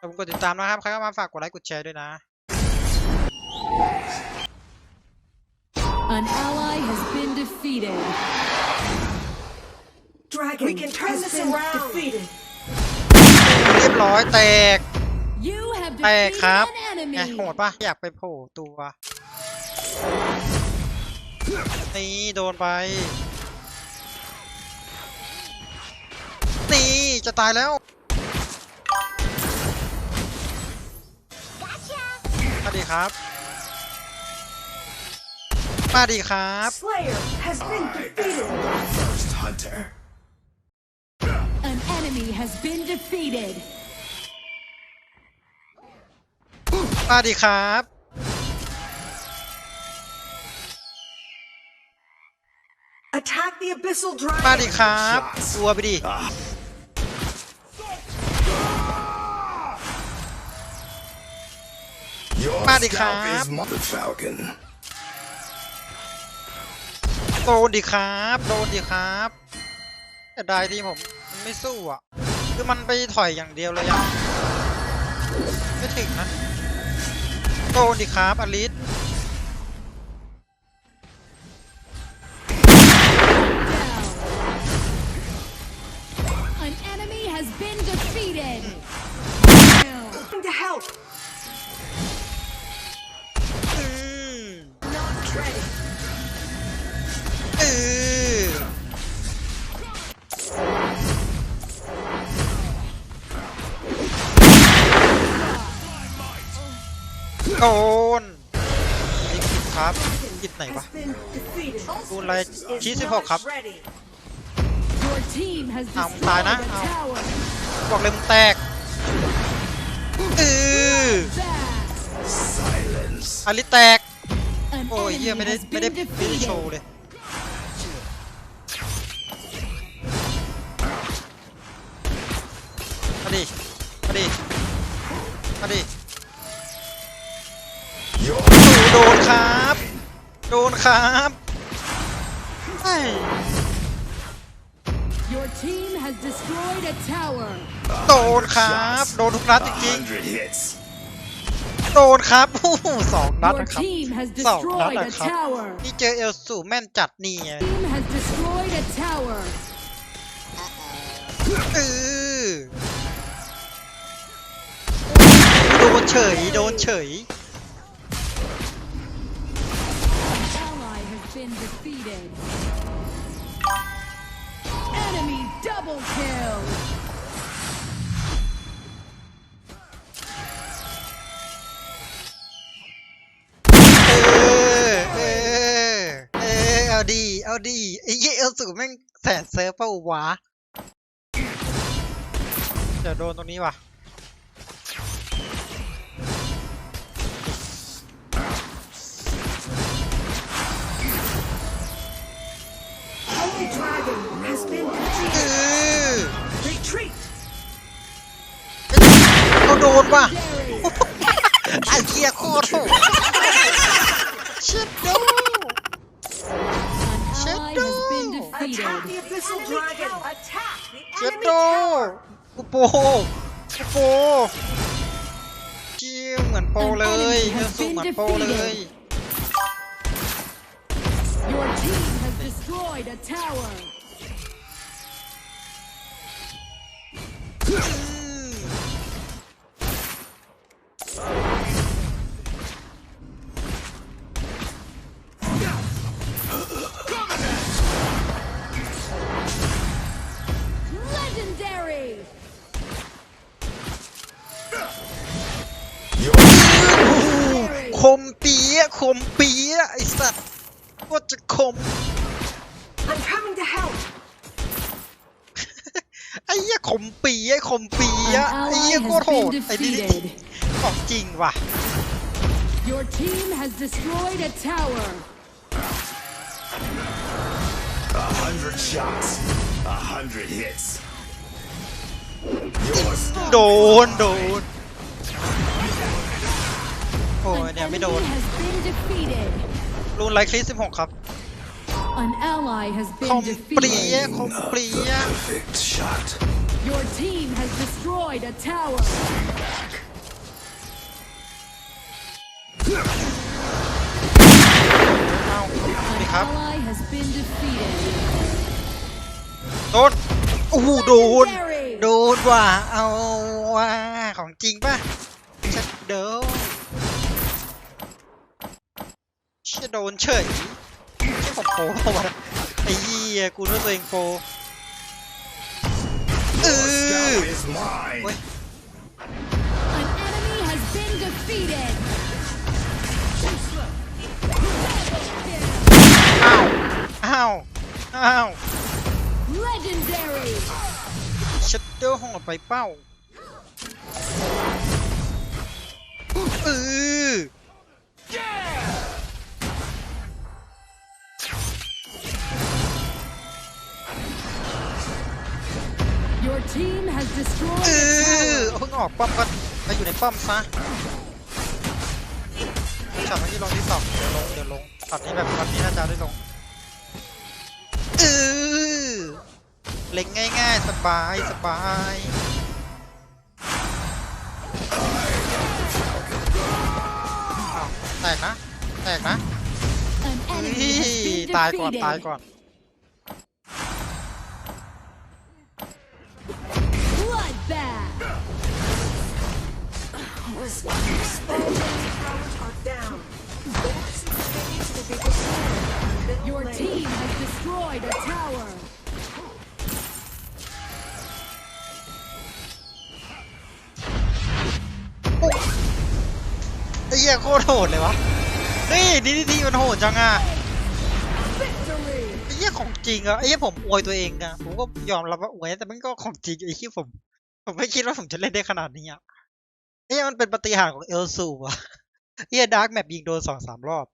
ขอบคุณกดติดตามนะครับ ใครเข้ามาฝากกดไลค์กดแชร์ด้วยนะ An ally has been defeated. Dragon We can turn has this been around. defeated. เรียบร้อยแตก You have แตก defeated ครับ an ไง enemy. โหดปะอยากไปโผล่ตัว นี่โดนไป นี่จะตายแล้ว มาดีครับ มาดีครับ Slayer has been defeated. First hunter. An enemy has been defeated. มาดีครับ Attack the abyssal dragon. มาดีครับตัวไปดิ Your Mighty scalp Crab. is Mother Falcon. โดนดิครับโดนดิครับแต่ได้ที่ผมมันไม่สู้อะ คือมันไปถอยอย่างเดียวเลยอะไม่ถึงนะโดนดิครับอลิส โดนนี่กิดครับกิดไหนวะดูอะไรชี้สิบหกครับเอามึงตายนะเอาบอกเลยมึงแตกเออ Back. Silence. อลิแตก โอ้ยเฮียไม่ได้ไม่ได้ไม่ได้โชว์เลยมาดิมาดิมาดิ โดนครับ โดนครับไอ้ Your team has destroyed a tower. โดนครับ โดนทุกนัดจ a ริง hundred hits. ๆโดนครับโอ้โหสองนัด Your นะครับ team has สองนัด destroyed นะ a ครับ tower. นี่เจอเอลสูแม่นจัดนี่ไง Team has destroyed a tower. เออโดนเฉย โดนเฉย been defeated. Enemy double kill. เออเออเออเอาดีเอาดีไอ้เหี้ยเอลสูแม่งแสนเซิร์ฟเปล่าวะเดี๋ยวโดนตรงนี้ว่ะ เขาโดนว่ะ Dairy. ไอ้เหี้ยโคตรโหดเชิดโด An ally has been Attack the defeated. abyssal dragon. Attack the เชิด enemy โด tower. กูโปกูโปเชี่ยเหมือนโปเลยเอลสูเหมือนโปเลย Your คมเปียะไอสัตว์ว่าจะคม I'm coming to help. ไอ้เหี้ยคมเปียะคมเปียะ An ไอ้ ally เหี้ยโคตร has โห been ดไอ้นี่ defeated. ของจริงว่ะ Your team has destroyed a tower. a hundred shots. A hundred hits. Your scalp โดนโดน โอ้ยเนี่ยไม่โดนรูนไลคลิสิบหกครับคอมปรีอะคอมปรีเอาดีครับโดนโอ้โหโดนโดนว่ะเอาว่ะของจริงป่ะชัดเดิม เชี่ยโดนเฉยเชี่ยผมโปรเปล่าวะไอ้เหี้ยกูนึกว่าตัวเองโปรเออ Scout is mine. Wait. An enemy has been defeated. อ้าว อ้าว Legendary. ชัดเดอร์หอดไปเป้า อ tower. เอาเพิ่งออกป้อมก็ไปอยู่ในป้อมซะช็อตเมื่อกี้ลงที่สองเดี๋ยวลงเดี๋ยวลงช็อตนี้แบบวันนี้น่าจะได้ลงเออเล็งง่ายๆ สบายสบายอ้าวแตกนะ แตกนะ An เฮ้ enemy ย has been ตายก่อน ตาย defeated. ก่อน Towers are down. Books continue to be destroyed. Your Middle team lane. has destroyed a tower. ไอ้เหี้ยโคตรโหดเลยวะ เฮ้ยดีดีทีมันโหดจังอะ Victory. ไอ้เหี้ยของจริงอะ ไอ้เหี้ยผมอวยตัวเองอะผมก็ยอมรับว่าอวยแต่มันก็ของจริงไอ้เหี้ยผม ผมไม่คิดว่าผมจะเล่นได้ขนาดนี้อะ เอ้ยมันเป็นปฏิหารของเอลซูอะเอ้เหี้ยดาร์กแมปยิงโดนสองสามรอบ